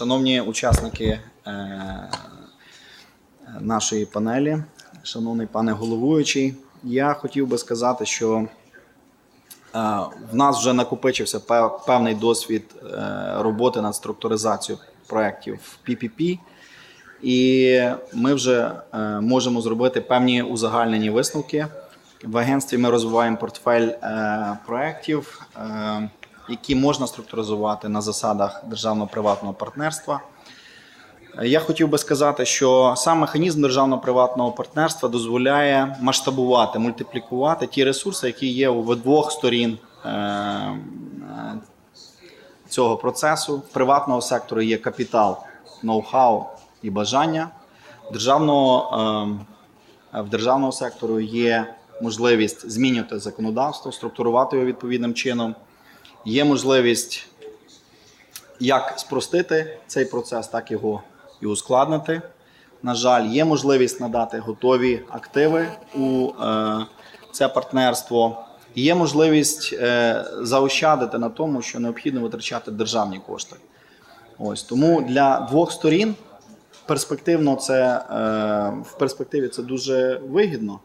Шановні учасники е, нашої панелі, шановний пане головуючий, я хотів би сказати, що е, в нас вже накопичився певний досвід е, роботи над структуризацією проєктів PPP, і ми вже можемо зробити певні узагальнені висновки. В агентстві ми розвиваємо портфель проєктів, які можна структуризувати на засадах державно-приватного партнерства. Я хотів би сказати, що сам механізм державно-приватного партнерства дозволяє масштабувати, мультиплікувати ті ресурси, які є у двох сторін е, е, цього процесу. В приватного сектору є капітал, ноу-хау і бажання. Державного, е, в державного сектору є можливість змінювати законодавство, структурувати його відповідним чином. Є можливість як спростити цей процес, так його і ускладнити. На жаль, є можливість надати готові активи у е, це партнерство. Є можливість е, заощадити на тому, що необхідно витрачати державні кошти. Ось тому для двох сторін перспективно це е, в перспективі це дуже вигідно.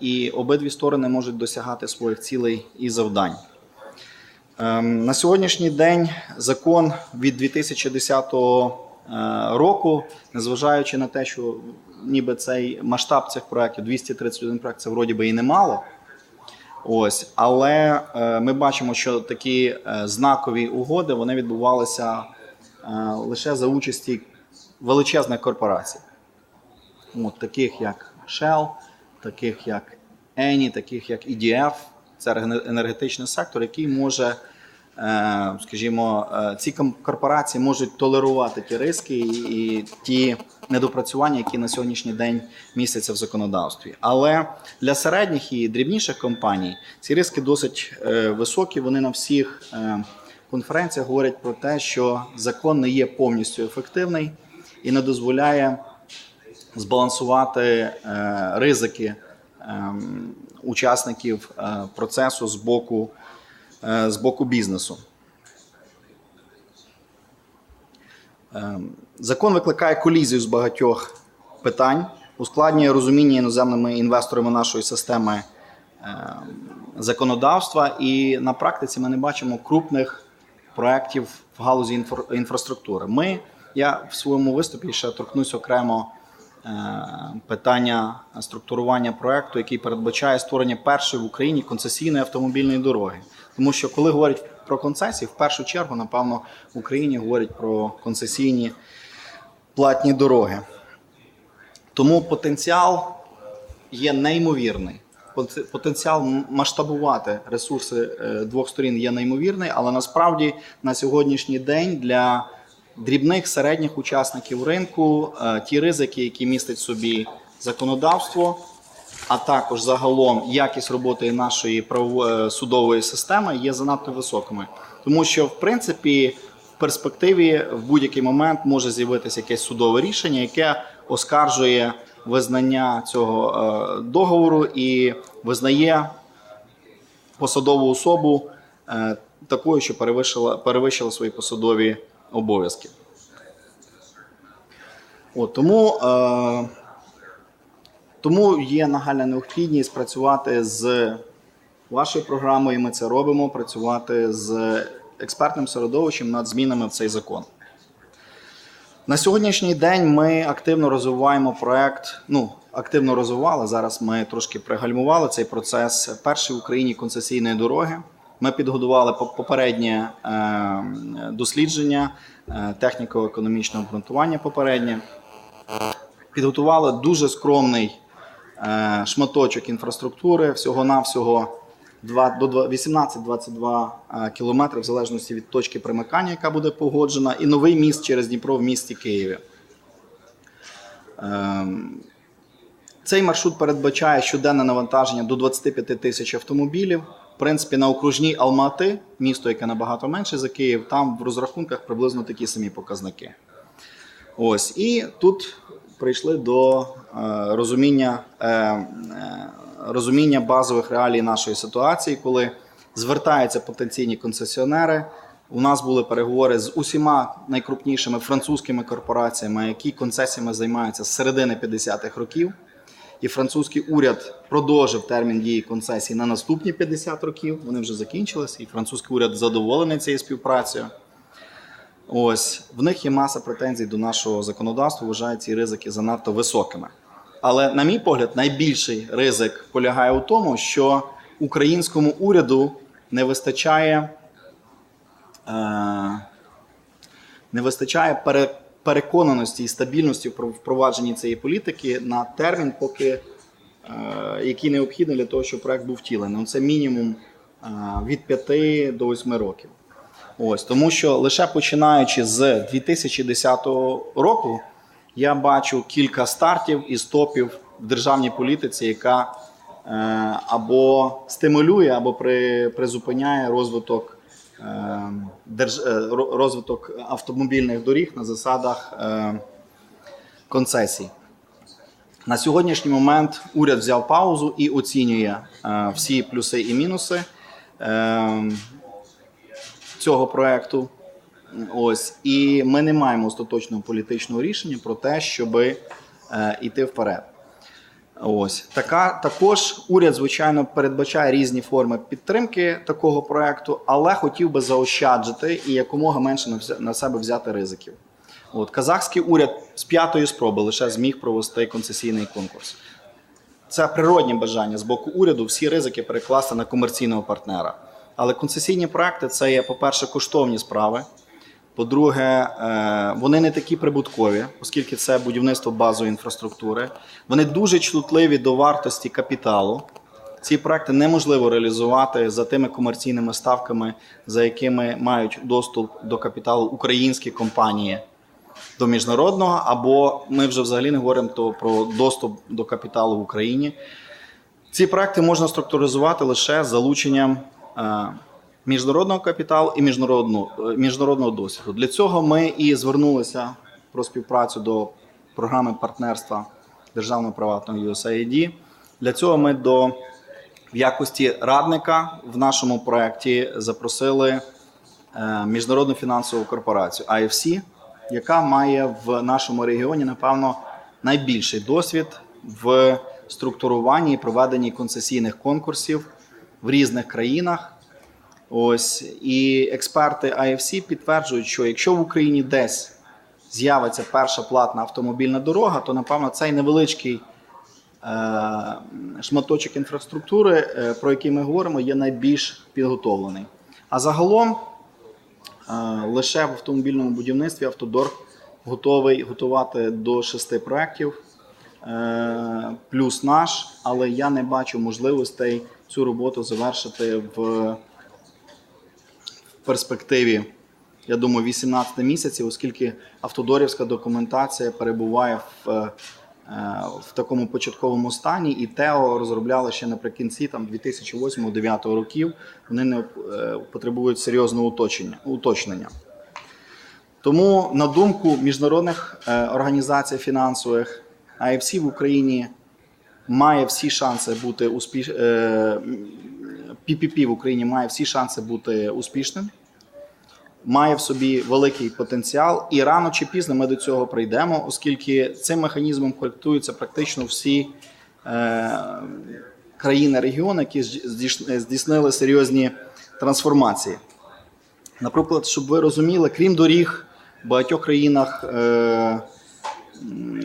І обидві сторони можуть досягати своїх цілей і завдань. Ем, На сьогоднішній день закон від 2010 е, року, незважаючи на те, що ніби цей масштаб цих проєктів 231 проєкт, це вроді би і немало. Ось, але е, ми бачимо, що такі е, знакові угоди вони відбувалися лише за участі величезних корпорацій, От, таких як Shell, таких як Eni, таких як EDF, це енергетичний сектор, який може, е, скажімо, е, ці корпорації можуть толерувати ті риски і, ті недопрацювання, які на сьогоднішній день містяться в законодавстві. Але для середніх і дрібніших компаній ці риски досить е, високі. Вони на всіх конференціях говорять про те, що закон не є повністю ефективний і не дозволяє збалансувати ризики учасників е, процесу з боку, е, з боку бізнесу. Ем, Закон викликає колізію з багатьох питань, ускладнює розуміння іноземними інвесторами нашої системи ем, законодавства, і на практиці ми не бачимо крупних проєктів в галузі інфра- інфраструктури. Ми, я в своєму виступі ще торкнусь окремо питання структурування проекту, який передбачає створення першої в Україні концесійної автомобільної дороги. Тому що коли говорять про концесії, в першу чергу, напевно, в Україні говорять про концесійні платні дороги. Тому потенціал є неймовірний. Потенціал масштабувати ресурси е, двох сторін є неймовірний, але насправді на сьогоднішній день для дрібних середніх учасників ринку е, ті ризики, які містить собі законодавство, а також загалом якість роботи нашої е, судової системи є занадто високими. Тому що, в принципі, в перспективі в будь-який момент може з'явитися якесь судове рішення, яке оскаржує визнання цього е, договору і визнає посадову особу такою, що перевищила, перевищила свої посадові обов'язки. От, тому, е, тому є нагальна необхідність працювати з вашою програмою, ми це робимо, працювати з експертним середовищем над змінами в цей закон. На сьогоднішній день ми активно розвиваємо проект. Ну, активно розвивали. Зараз ми трошки пригальмували цей процес. Перший в Україні концесійної дороги. Ми підготували попереднє е, дослідження, е, техніко-економічне обґрунтування попереднє. Підготували дуже скромний е, шматочок інфраструктури, всього-навсього до 18-22 е, кілометри, в залежності від точки примикання, яка буде погоджена, і новий міст через Дніпро в місті Києві. Ем, Цей маршрут передбачає щоденне навантаження до 25 тисяч автомобілів. Принципі, на окружній Алмати, місто, яке набагато менше за Київ, там в розрахунках приблизно такі самі показники. Ось і тут прийшли до е, розуміння, е, е, розуміння базових реалій нашої ситуації, коли звертаються потенційні концесіонери У нас були переговори з усіма найкрупнішими французькими корпораціями, які концесіями займаються з середини 50-х років. І французький уряд продовжив термін дії концесій на наступні 50 років. Вони вже закінчилися, і французький уряд задоволений цією співпрацею. Ось в них є маса претензій до нашого законодавства, вважають ці ризики занадто високими. Але, на мій погляд, найбільший ризик полягає у тому, що українському уряду не вистачає, е, не вистачає пере, переконаності і стабільності в впровадженні цієї політики на термін, поки е, який необхідний для того, щоб проект був втілений. Це мінімум е, від 5 до 8 років. Ось тому, що лише починаючи з 2010 року, я бачу кілька стартів і стопів в державній політиці, яка е, або стимулює, або при, призупиняє розвиток, розвиток автомобільних доріг на засадах е, концесій. На сьогоднішній момент уряд взяв паузу і оцінює е, всі плюси і мінуси. Е, цього проекту. Ось і ми не маємо остаточного політичного рішення про те, щоб е, йти вперед. Ось така також уряд, звичайно, передбачає різні форми підтримки такого проекту, але хотів би заощаджити і якомога менше на, себе взяти ризиків. От казахський уряд з п'ятої спроби лише зміг провести концесійний конкурс. Це природні бажання з боку уряду всі ризики перекласти на комерційного партнера. Але концесійні проекти це є, по-перше, коштовні справи. По-друге, е, вони не такі прибуткові, оскільки це будівництво базової інфраструктури. Вони дуже чутливі до вартості капіталу. Ці проекти неможливо реалізувати за тими комерційними ставками, за якими мають доступ до капіталу українські компанії до міжнародного, або ми вже взагалі не говоримо то про доступ до капіталу в Україні. Ці проекти можна структуризувати лише залученням е, міжнародного капіталу і міжнародного, е, міжнародного досвіду. Для цього ми і звернулися про співпрацю до програми партнерства державно-приватного USAID. Для цього ми до в якості радника в нашому проєкті запросили е, міжнародну фінансову корпорацію IFC, яка має в нашому регіоні, напевно, найбільший досвід в структуруванні і проведенні концесійних конкурсів в різних країнах. Ось і експерти IFC підтверджують, що якщо в Україні десь з'явиться перша платна автомобільна дорога, то напевно цей невеличкий е, шматочок інфраструктури, е, про який ми говоримо, є найбільш підготовлений. А загалом е, лише в автомобільному будівництві Автодор готовий готувати до шести проєктів, е, плюс наш, але я не бачу можливостей цю роботу завершити в перспективі, я думаю, 18 місяців, оскільки автодорівська документація перебуває в, е, в такому початковому стані, і ТЕО розробляли ще наприкінці там 2008-2009 років. Вони не е, потребують серйозного уточнення. уточнення. Тому, на думку міжнародних е, організацій фінансових, IFC в Україні має всі шанси бути успіш... PPP в Україні має всі шанси бути успішним, має в собі великий потенціал, і рано чи пізно ми до цього прийдемо, оскільки цим механізмом користуються практично всі е, країни регіону, які здійснили серйозні трансформації. Наприклад, щоб ви розуміли, крім доріг, в багатьох країнах е,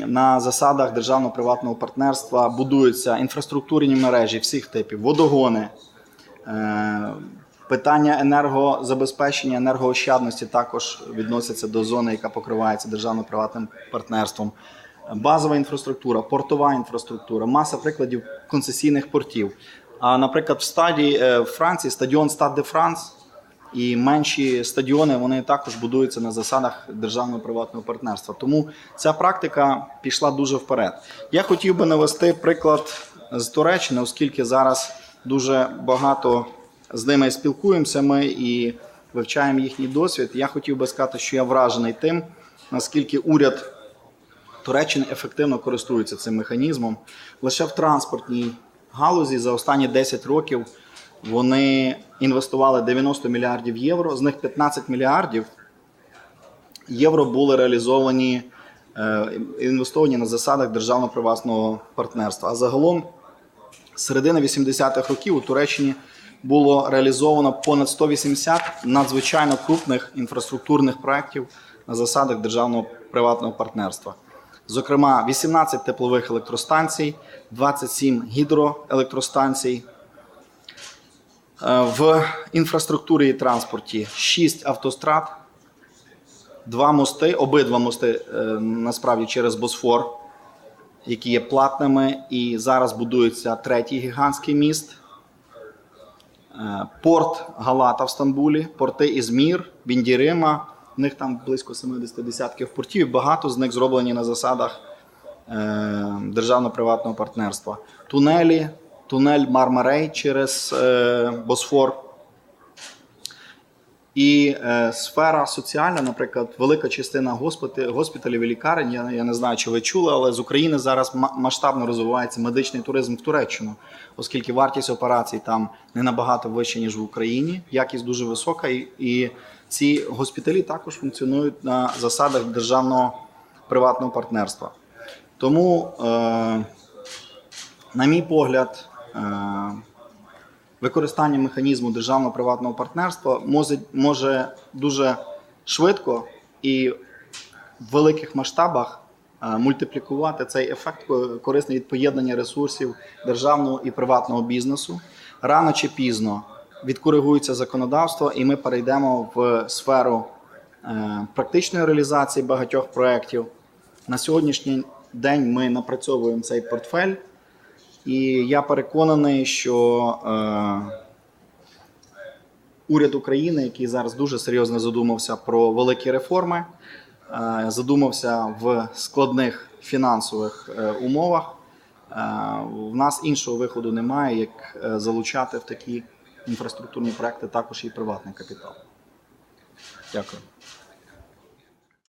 на засадах державно-приватного партнерства будуються інфраструктурні мережі всіх типів, водогони. Е, Питання енергозабезпечення, енергоощадності також відносяться до зони, яка покривається державно-приватним партнерством. Базова інфраструктура, портова інфраструктура, маса прикладів концесійних портів. А, наприклад, в стадії е, в Франції стадіон Стад де Франс і менші стадіони вони також будуються на засадах державно-приватного партнерства. Тому ця практика пішла дуже вперед. Я хотів би навести приклад з Туреччини, оскільки зараз дуже багато з ними спілкуємося ми і вивчаємо їхній досвід. Я хотів би сказати, що я вражений тим, наскільки уряд Туреччини ефективно користується цим механізмом. Лише в транспортній галузі за останні 10 років Вони інвестували 90 мільярдів євро, з них 15 мільярдів євро були реалізовані, е, інвестовані на засадах державно-приватного партнерства. А загалом середини 80-х років у Туреччині було реалізовано понад 180 надзвичайно крупних інфраструктурних проєктів на засадах державного приватного партнерства. Зокрема, 18 теплових електростанцій, 27 гідроелектростанцій. Е, В інфраструктурі і транспорті 6 автострад, два мости, обидва мости е, насправді через Босфор, які є платними, і зараз будується третій гігантський міст. Е, Порт Галата в Стамбулі, порти Ізмір, Біндірима. В них там близько 70 десятків портів. Багато з них зроблені на засадах е, державно-приватного партнерства. Тунелі, тунель Мармарей через е, Босфор. І е, сфера соціальна, наприклад, велика частина госпіталів, госпіталів і лікарень. Я, я не знаю, чи ви чули, але з України зараз ма- масштабно розвивається медичний туризм в Туреччину, оскільки вартість операцій там не набагато вища, ніж в Україні. Якість дуже висока, і, і ці госпіталі також функціонують на засадах державного приватного партнерства. Тому, е, на мій погляд, е, використання механізму державно-приватного партнерства може, може дуже швидко і в великих масштабах е, мультиплікувати цей ефект ко- корисний від поєднання ресурсів державного і приватного бізнесу. Рано чи пізно відкоригується законодавство, і ми перейдемо в сферу е, практичної реалізації багатьох проєктів. На сьогоднішній день ми напрацьовуємо цей портфель. І я переконаний, що е, уряд України, який зараз дуже серйозно задумався про великі реформи, е, задумався в складних фінансових е, умовах. Е, в нас іншого виходу немає, як е, залучати в такі інфраструктурні проекти також і приватний капітал. Дякую.